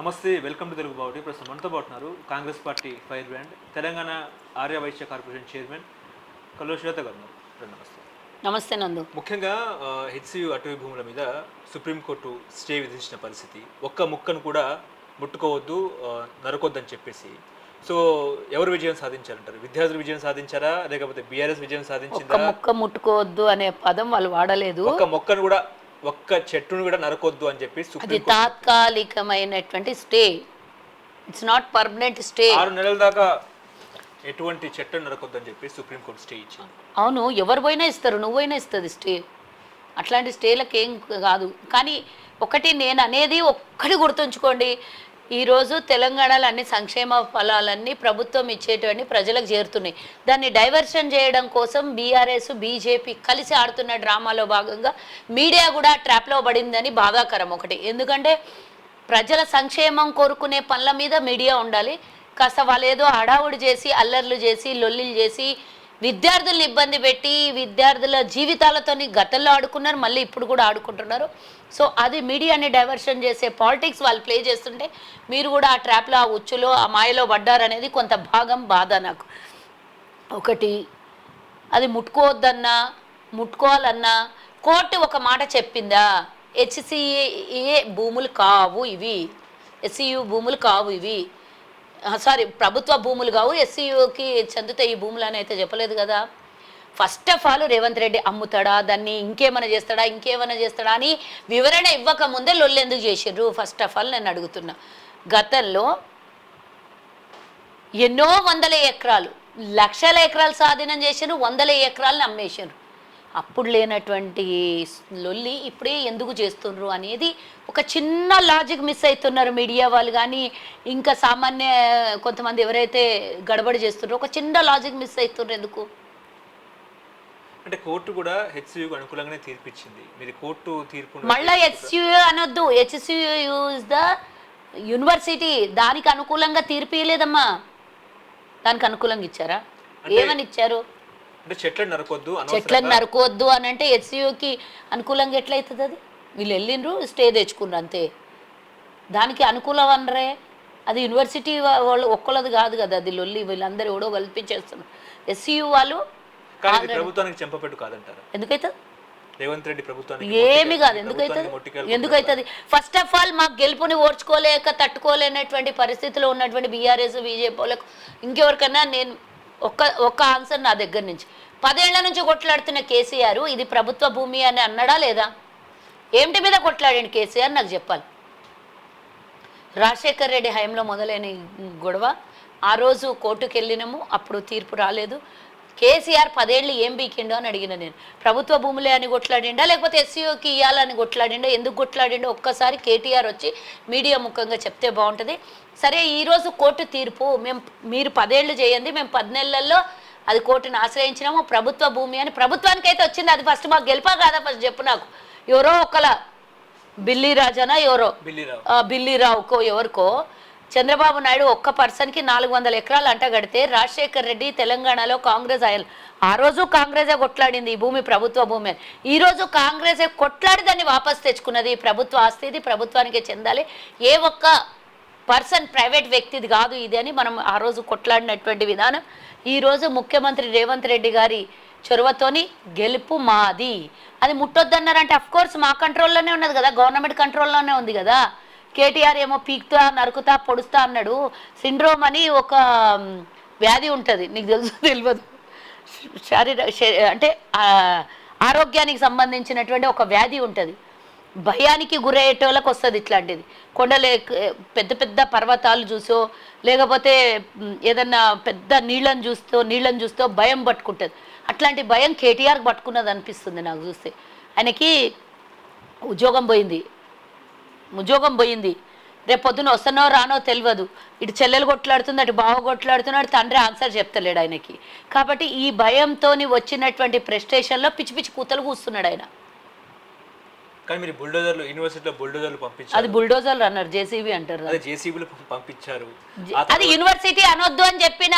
నమస్తే welcome to Telugu బావుటి. ప్రస్తుతం మనతో పాటు ఉన్నారు Congress party fire brand Telangana Arya Vysya corporation chairman Kallo Swetha garu నమస్తే. నమస్తే నందు. ముఖ్యంగా హెచ్సియు అటవీ భూముల మీద సుప్రీంకోర్టు స్టే విధించిన పరిస్థితి. ఒక్క ముక్కను కూడా ముట్టుకోవద్దు నరకొద్దని చెప్పేసి. సో ఎవరు విజయం సాధించారంటారు? విద్యార్థులు విజయం సాధించారా? లేకపోతే బీఆర్ఎస్ విజయం సాధించిందా? ముక్క ముట్టుకోవద్దు అనే పదం వాళ్ళు వాడలేదు. ఒక్క మొక్కను కూడా ఒక్క చెట్టును కూడా నరకొద్దు అని చెప్పి అది తాత్కాలికమైనటువంటి stay. It's not permanent stay ఆరు నెలల దాకా ఎటువంటి చెట్టును నరకొద్దు అని చెప్పి సుప్రీంకోర్టు స్టే ఇచ్చింది. అవును ఎవరు పోయినా ఇస్తారు నువ్వు పోయినా ఇస్తుంది స్టే. అట్లాంటి స్టేలకు ఏం కాదు. కానీ ఒకటి నేను అనేది ఒక్కటి గుర్తుంచుకోండి. ఈరోజు తెలంగాణలో అన్ని సంక్షేమ ఫలాలన్నీ ప్రభుత్వం ఇచ్చేటువంటి ప్రజలకు చేరుతున్నాయి. దాన్ని డైవర్షన్ చేయడం కోసం బీఆర్ఎస్ బీజేపీ కలిసి ఆడుతున్న డ్రామాలో భాగంగా మీడియా కూడా ట్రాప్లో పడిందని బాధాకరం ఒకటి. ఎందుకంటే ప్రజల సంక్షేమం కోరుకునే పనుల మీద మీడియా ఉండాలి. కాస్త వాళ్ళు ఏదో హడావుడి చేసి అల్లర్లు చేసి లొల్లిలు చేసి విద్యార్థుల్ని ఇబ్బంది పెట్టి విద్యార్థుల జీవితాలతోని గతంలో ఆడుకున్నారు మళ్ళీ ఇప్పుడు కూడా ఆడుకుంటున్నారు. సో అది మీడియాని డైవర్షన్ చేసే పాలిటిక్స్ వాళ్ళు ప్లే చేస్తుంటే మీరు కూడా ఆ ట్రాప్లో ఆ ఉచ్చులో ఆ మాయలో పడ్డారనేది కొంత భాగం బాధ నాకు. ఒకటి అది ముట్టుకోవద్దన్నా ముట్టుకోవాలన్నా కోర్టు ఒక మాట చెప్పిందా? హెచ్సిఏ భూములు కావు ఇవి. ఎస్సీయు భూములు కావు ఇవి. సారీ ప్రభుత్వ భూములు కావు ఎస్సీయూకి చెందుతాయి ఈ భూములు అని అయితే చెప్పలేదు కదా. First of all Revanth Reddy అమ్ముతాడా? దాన్ని ఇంకేమైనా చేస్తాడా? ఇంకేమైనా చేస్తాడా అని వివరణ ఇవ్వక ముందే లొల్లు ఎందుకు చేసిర్రు ఫస్ట్ ఆఫ్ ఆల్ నేను అడుగుతున్నా. గతంలో ఎన్నో వందల ఎకరాలు లక్షల ఎకరాలు స్వాధీనం చేసారు వందల ఎకరాలను అమ్మేశారు అప్పుడు లేనటువంటి లొల్లి ఇప్పుడే ఎందుకు చేస్తున్నారు అనేది ఒక చిన్న లాజిక్ మిస్ అవుతున్నారు మీడియా వాళ్ళు కానీ ఇంకా సామాన్య కొంతమంది ఎవరైతే గడబడి చేస్తున్నారో ఒక చిన్న లాజిక్ మిస్ అవుతున్నారు ఎందుకు? అంటే కోర్టు కూడా హెచ్సియుకు అనుకూలంగానే తీర్పిచ్చింది. మీరు కోర్టు తీర్పు మళ్ళా హెచ్సియు అనొద్దు. హెచ్సియు ఇస్ ద యూనివర్సిటీ దానికి అనుకూలంగా తీర్పు ఇవ్వలేదమ్మా దానికి అనుకూలంగా ఇచ్చారా? ఏమని ఇచ్చారు? అంటే చెట్లను నరకొద్దు చెట్లను నరకొద్దు అని అంటే హెచ్సియుకి అనుకూలంగా ఎట్లయితుంది అది? వీళ్ళు వెళ్ళిండ్రు స్టే తెచ్చుకున్నారు అంతే. దానికి అనుకూలం అనరే. అది యూనివర్సిటీ వాళ్ళు ఒక్కళ్ళది కాదు కదా అది లొల్లి వీళ్ళందరూ ఎవడో కల్పించేస్తున్నారు ఎస్సీయు వాళ్ళు ప్రభుత్వానికి చెంపపెట్టు కాదంటారు. ఎందుకైతుంది? రేవంత్ రెడ్డి ప్రభుత్వానికి ఏమి కాదు ఎందుకైతుంది? మొట్టికాయలు ఎందుకైతుంది? ఫస్ట్ ఆఫ్ ఆల్ మాకు గెలుపుని ఓర్చుకోలేక తట్టుకోలేనటువంటి పరిస్థితిలో ఉన్నటువంటి బీఆర్ఎస్ బీజేపీ వాళ్ళకు ఇంకెవరికైనా నేను ఒక్క ఒక్క ఆన్సర్ నా దగ్గర నుంచి. పదేళ్ళ నుంచి కొట్లాడుతున్న కేసీఆర్ ఇది ప్రభుత్వ భూమి అని అన్నాడా లేదా? ఏమిటి మీద కొట్లాడండి కేసీఆర్ నాకు చెప్పాలి. రాజశేఖర్ రెడ్డి హయాంలో మొదలైన గొడవ ఆ రోజు కోర్టుకు వెళ్ళినాము అప్పుడు తీర్పు రాలేదు. కేసీఆర్ పదేళ్ళు ఏం బీకిండో అని అడిగిన నేను. ప్రభుత్వ భూములే అని కొట్లాడిండా లేకపోతే ఎస్సీఓకి ఇవ్వాలని కొట్లాడిండా ఎందుకు కొట్లాడిండో? ఒక్కసారి కేటీఆర్ వచ్చి మీడియా ముఖంగా చెప్తే బాగుంటుంది. సరే ఈరోజు కోర్టు తీర్పు మేము మీరు పదేళ్ళు చేయండి మేము పది నెలల్లో అది కోర్టుని ఆశ్రయించినాము ప్రభుత్వ భూమి అని. ప్రభుత్వానికి అయితే వచ్చింది అది ఫస్ట్ మాకు గెలిపా కాదా ఫస్ట్ చెప్పు నాకు. ఎవరో ఒకల బిల్లీ రాజానా ఎవరో బిల్లీరావుకో ఎవరికో చంద్రబాబు నాయుడు ఒక్క పర్సన్కి నాలుగు వందల ఎకరాలు అంట కడితే రాజశేఖర్ రెడ్డి తెలంగాణలో కాంగ్రెస్ ఆయన ఆ రోజు కాంగ్రెసే కొట్లాడింది ఈ భూమి ప్రభుత్వ భూమి. ఈ రోజు కాంగ్రెసే కొట్లాడి దాన్ని వాపస్ తెచ్చుకున్నది. ప్రభుత్వ ఆస్తి ఇది ప్రభుత్వానికే చెందాలి. ఏ ఒక్క పర్సన్ ప్రైవేట్ వ్యక్తిది కాదు ఇది అని మనం ఆ రోజు కొట్లాడినటువంటి విధానం. ఈరోజు ముఖ్యమంత్రి రేవంత్ రెడ్డి గారి చొరవతోని గెలుపు మాది. అది ముట్టొద్దన్నారంటే అఫ్ కోర్స్ మా కంట్రోల్లోనే ఉన్నది కదా గవర్నమెంట్ కంట్రోల్లోనే ఉంది కదా. కేటీఆర్ ఏమో పీక్తా నరుకుతా పొడుస్తా అన్నాడు. సిండ్రోమ్ అని ఒక వ్యాధి ఉంటుంది. నీకు తెలుసు తెలియదు. శారీర శ- అంటే ఆరోగ్యానికి సంబంధించినటువంటి ఒక వ్యాధి ఉంటుంది. భయానికి గురయ్యేటోళ్ళకి వస్తుంది ఇట్లాంటిది. కొండలే పెద్ద పెద్ద పర్వతాలు చూసో లేకపోతే ఏదన్నా పెద్ద నీళ్ళని చూస్తో నీళ్ళని చూస్తో భయం పట్టుకుంటుంది. అట్లాంటి భయం కేటీఆర్ పట్టుకున్నది అనిపిస్తుంది నాకు చూస్తే. ఆయనకి ఉద్యోగం పోయింది. ఉద్యోగం పోయింది. రేపు పొద్దున వస్తానో రానో తెలియదు. ఇటు చెల్లెలు కొట్లాడుతుంది అటు బావ కొట్లాడుతున్నాడు తండ్రి ఆన్సర్ చెప్తలేడు ఆయనకి. కాబట్టి ఈ భయంతో వచ్చినటువంటి ప్రెస్టేషన్లో పిచ్చి పిచ్చి కూతలు కూస్తున్నాడు ఆయన. కానీ మీరు బుల్డోజర్లు యూనివర్సిటీలో బుల్డోజర్లు అది పంపించారు బుల్డోజర్లు అన్నారు జేసీబీ అంటారు. అదే జేసీబీలు పంపించారు. అది యూనివర్సిటీ అనొద్దు అని చెప్పిన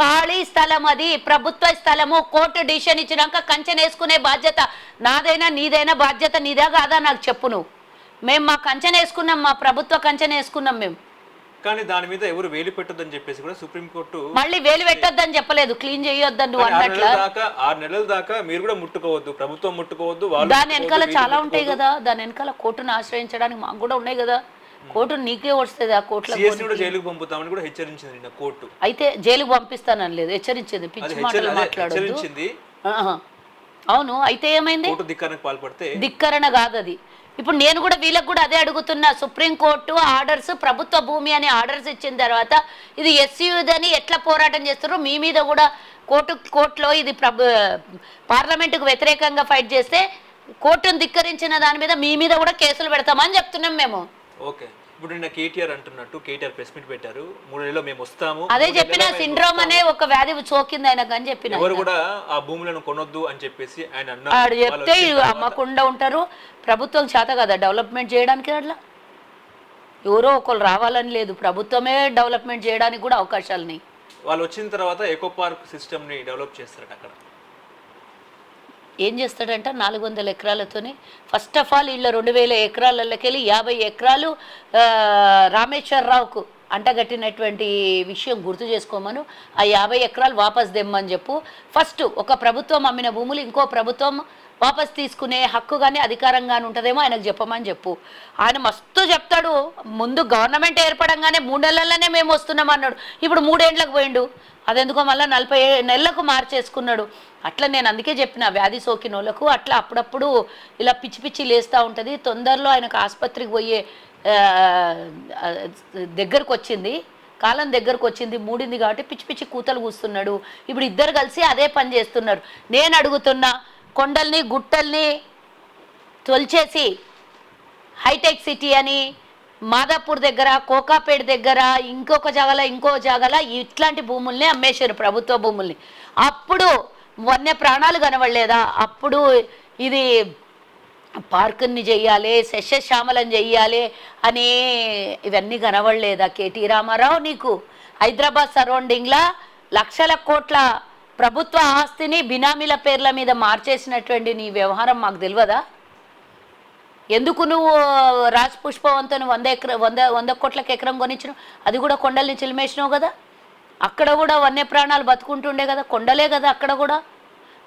ఖాళీ స్థలం అది ప్రభుత్వ స్థలము కోర్టు డిసిషన్ ఇచ్చినాక కంచెన వేసుకునే బాధ్యత నాదైనా నీదైనా బాధ్యత నీదా కాదా నాకు చెప్పు నువ్వు. మేము మా కంచెన వేసుకున్నాం మా ప్రభుత్వ కంచెన వేసుకున్నాం మేము. కానీ దాని మీద ఎవరు వేలు పెట్టొద్దని చెప్పేసి కూడా సుప్రీంకోర్టు మళ్ళీ వేలు పెట్టొద్దని చెప్పలేదు క్లీన్ చేయొద్దని నువ్వు అన్నట్ల. దాకా ఆరు నెలల దాకా మీరు కూడా ముట్టుకోవద్దు ప్రభుత్వం ముట్టుకోవద్దు దాని వెనకాల చాలా ఉంటాయి కదా దాని వెనకాల కోర్టును ఆశ్రయించడానికి మాకు కూడా ఉన్నాయి కదా. కోర్టు నీకే వస్తుంది ఆ కోర్టులో కూడా జైలుకు పంపుతామని కూడా హెచ్చరించింది నిన్న కోర్టు. అయితే జైలుకు పంపిస్తానని లేదు హెచ్చరించింది పిచ్చి మాటలు ఆహా. అవును అయితే ఏమైంది? ధిక్కానికి పాల్పడితే ధిక్కరణ కాదు అది ఇప్పుడు నేను కూడా వీళ్ళకి కూడా అదే అడుగుతున్నా. సుప్రీంకోర్టు ఆర్డర్స్ ప్రభుత్వ భూమి అని ఆర్డర్స్ ఇచ్చిన తర్వాత ఇది ఎస్యూదని ఎట్లా పోరాటం చేస్తారో మీ మీద కూడా కోర్టు కోర్టులో ఇది ప్రభు పార్లమెంటుకు వ్యతిరేకంగా ఫైట్ చేస్తే కోర్టును ధిక్కరించిన దాని మీద మీ మీద కూడా కేసులు పెడతామని చెప్తున్నాం మేము. ఓకే. ఇప్పుడు నిన్న కేటీఆర్ అంటున్నట్టు కేటీఆర్ ప్రెస్ మీట్ పెట్టారు. మూడు నెలల్లో మేము వస్తాము. అదే చెప్పిన సిండ్రోమ్ అనే ఒక వ్యాధి సోకింది ఆయనకు అని చెప్పిన ఎవరు కూడా ఆ భూములను కొనొద్దు అని చెప్పేసి ఆయన అన్నారు. వాళ్ళు చెప్తే అమ్మకుండా ఉంటారు. ప్రభుత్వం చేత కదా డెవలప్మెంట్ చేయడానికి అట్లా? ఎవరో ఒకరు రావాలని లేదు. ప్రభుత్వమే డెవలప్మెంట్ చేయడానికి కూడా అవకాశాలని వాళ్ళు వచ్చిన తర్వాత ఎకో పార్క్ సిస్టమ్ని డెవలప్ చేస్తారట అక్కడ. ఏం చేస్తాడంట? నాలుగు వందల ఎకరాలతోని. ఫస్ట్ ఆఫ్ ఆల్ వీళ్ళ రెండు వేల ఎకరాలకెళ్ళి యాభై ఎకరాలు రామేశ్వరరావుకు అంటగట్టినటువంటి విషయం గుర్తు చేసుకోమను. ఆ యాభై ఎకరాలు వాపస్ దెమ్మని చెప్పు. ఫస్ట్ ఒక ప్రభుత్వం అమ్మిన భూములు ఇంకో ప్రభుత్వం వాపస్ తీసుకునే హక్కు కానీ అధికారం కానీ ఉంటుందేమో ఆయనకు చెప్పమని చెప్పు. ఆయన మస్తు చెప్తాడు. ముందు గవర్నమెంట్ ఏర్పడంగానే మూడు నెలలనే మేము వస్తున్నాం అన్నాడు. ఇప్పుడు మూడేండ్లకు పోయిండు. అదెందుకో మళ్ళీ నలభై ఏ- నెలలకు మార్చేసుకున్నాడు. అట్లా నేను అందుకే చెప్పిన వ్యాధి సోకిన వాళ్ళకు అట్లా అప్పుడప్పుడు ఇలా పిచ్చి పిచ్చి లేస్తూ ఉంటుంది. తొందరలో ఆయనకు ఆసుపత్రికి పోయే దగ్గరకు వచ్చింది కాలం దగ్గరకు వచ్చింది మూడింది కాబట్టి పిచ్చి పిచ్చి కూతలు కూస్తున్నాడు. ఇప్పుడు ఇద్దరు కలిసి అదే పని చేస్తున్నారు. నేను అడుగుతున్నా కొండల్ని గుట్టల్ని తొలిచేసి హైటెక్ సిటీ అని మాదాపూర్ దగ్గర కోకాపేట దగ్గర ఇంకొక జాగల ఇంకో జాగల ఇట్లాంటి భూముల్ని అమ్మేశారు ప్రభుత్వ భూముల్ని. అప్పుడు వన్య ప్రాణాలు కనబడలేదా? అప్పుడు ఇది పార్కుని చెయ్యాలి శస్యశ్యామలం చెయ్యాలి అని ఇవన్నీ కనబడలేదా? కేటీ రామారావు నీకు హైదరాబాద్ సరౌండింగ్లో లక్షల కోట్ల ప్రభుత్వ ఆస్తిని బినామీల పేర్ల మీద మార్చేసినటువంటి నీ వ్యవహారం మాకు తెలియదా? ఎందుకు నువ్వు రాజ్ పుష్పవంతో వంద ఎకర వంద వంద కోట్లకి ఎకరం కొనిచ్చినావు? అది కూడా కొండల్ని చిలిమేసినావు కదా. అక్కడ కూడా వన్య ప్రాణాలు బతుకుంటుండే కదా. కొండలే కదా అక్కడ కూడా.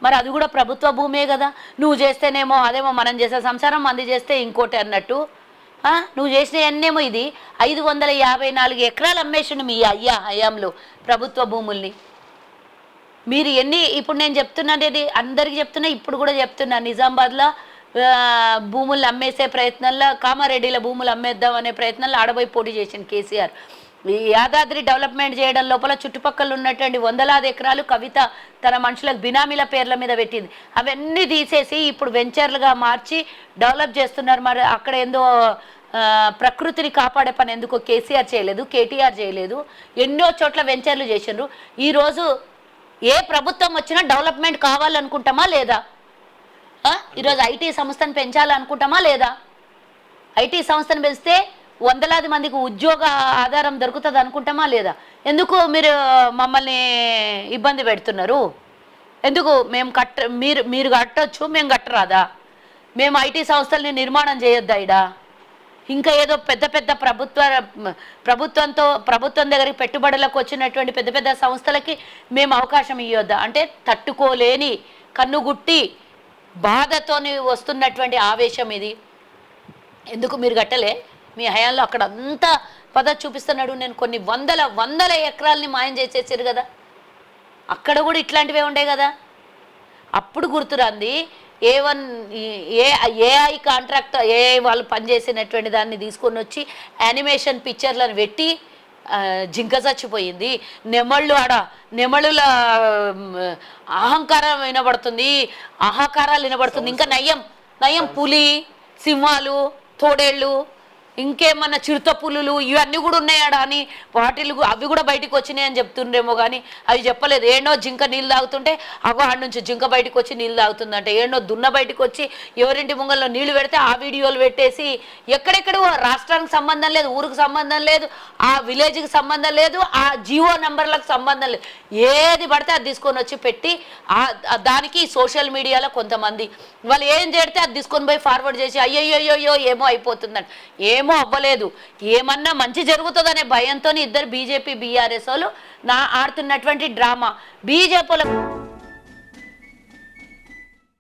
మరి అది కూడా ప్రభుత్వ భూమే కదా. నువ్వు చేస్తేనేమో అదేమో మనం చేసే సంసారం మంది చేస్తే ఇంకోటి అన్నట్టు. నువ్వు చేసిన ఎన్నేమో ఇది. ఐదు వందల యాభై నాలుగు ఎకరాలు అమ్మేసిండు మీ అయ్యా హయాంలో ప్రభుత్వ భూముల్ని. మీరు ఎన్ని ఇప్పుడు నేను చెప్తున్నానేది అందరికీ చెప్తున్నా ఇప్పుడు కూడా చెప్తున్నా నిజామాబాద్లో భూములు అమ్మేసే ప్రయత్నంలో కామారెడ్డిల భూములు అమ్మేద్దాం అనే ప్రయత్నంలో ఆడబోయి పోటీ చేసింది కేసీఆర్. ఈ యాదాద్రి డెవలప్మెంట్ చేయడం లోపల చుట్టుపక్కల ఉన్నటువంటి వందలాది ఎకరాలు కవిత తన మనుషులకు బినామీల పేర్ల మీద పెట్టింది. అవన్నీ తీసేసి ఇప్పుడు వెంచర్లుగా మార్చి డెవలప్ చేస్తున్నారు. మరి అక్కడ ఏందో ప్రకృతిని కాపాడే పని ఎందుకో కేసీఆర్ చేయలేదు కేటీఆర్ చేయలేదు. ఎన్నో చోట్ల వెంచర్లు చేసిండ్రు. ఈరోజు ఏ ప్రభుత్వం వచ్చినా డెవలప్మెంట్ కావాలనుకుంటామా లేదా? ఈరోజు ఐటీ సంస్థను పెంచాలనుకుంటామా లేదా? ఐటీ సంస్థను పెంచితే వందలాది మందికి ఉద్యోగ ఆధారం దొరుకుతుంది అనుకుంటామా లేదా? ఎందుకు మీరు మమ్మల్ని ఇబ్బంది పెడుతున్నారు? ఎందుకు మేము కట్ట మీరు మీరు కట్టొచ్చు మేము కట్టరాదా? మేము ఐటీ సంస్థల్ని నిర్మాణం చేయొద్దా ఇడా ఇంకా ఏదో పెద్ద పెద్ద ప్రభుత్వ ప్రభుత్వంతో ప్రభుత్వం దగ్గరికి పెట్టుబడులకు వచ్చినటువంటి పెద్ద పెద్ద సంస్థలకి మేము అవకాశం ఇవ్వద్దా అంటే తట్టుకోలేని కన్నుగుట్టి బాధతోని వస్తున్నటువంటి ఆవేశం ఇది. ఎందుకు మీరు కట్టలే? మీ హయాంలో అక్కడ అంతా పద చూపిస్తున్నాడు. నేను కొన్ని వందల వందల ఎకరాలని మాయం చేసేసారు కదా. అక్కడ కూడా ఇట్లాంటివే ఉండే కదా. అప్పుడు గుర్తురాంది A one A AI contract AI వాళ్ళు పనిచేసినటువంటి దాన్ని తీసుకొని వచ్చి యానిమేషన్ పిక్చర్లను పెట్టి జింక చచ్చిపోయింది. నెమళ్ళు ఆడ నెమళ్ళుల అహంకారం వినబడుతుంది. అహంకారాలు వినబడుతుంది. ఇంకా నయం నయం పులి సింహాలు తోడేళ్ళు. ఇంకేమన్నా చిరుత పులులు ఇవన్నీ కూడా ఉన్నాయాడా అని వాటిలు అవి కూడా బయటకు వచ్చినాయి అని చెప్తుండ్రేమో కానీ అవి చెప్పలేదు. ఏడో జింక నీళ్ళు తాగుతుంటే అగో ఆడ నుంచి జింక బయటకు వచ్చి నీళ్ళు తాగుతుందంటే. ఏడో దున్న బయటకు వచ్చి ఎవరింటి ముంగల్లో నీళ్ళు పెడితే ఆ వీడియోలు పెట్టేసి ఎక్కడెక్కడ రాష్ట్రానికి సంబంధం లేదు ఊరికి సంబంధం లేదు ఆ విలేజ్కి సంబంధం లేదు ఆ జియో నెంబర్లకు సంబంధం లేదు. ఏది పడితే అది తీసుకొని వచ్చి పెట్టి ఆ దానికి సోషల్ మీడియాలో కొంతమంది వాళ్ళు ఏం చేస్తే అది తీసుకొని పోయి ఫార్వర్డ్ చేసి అయ్యయ్యో ఏమో అయిపోతుందండి ఏమో అవ్వలేదు. ఏమన్నా మంచి జరుగుతుందనే భయంతో ఇద్దరు బీజేపీ బీఆర్ఎస్ వాళ్ళు నా ఆడుతున్నటువంటి డ్రామా. బీజేపీలో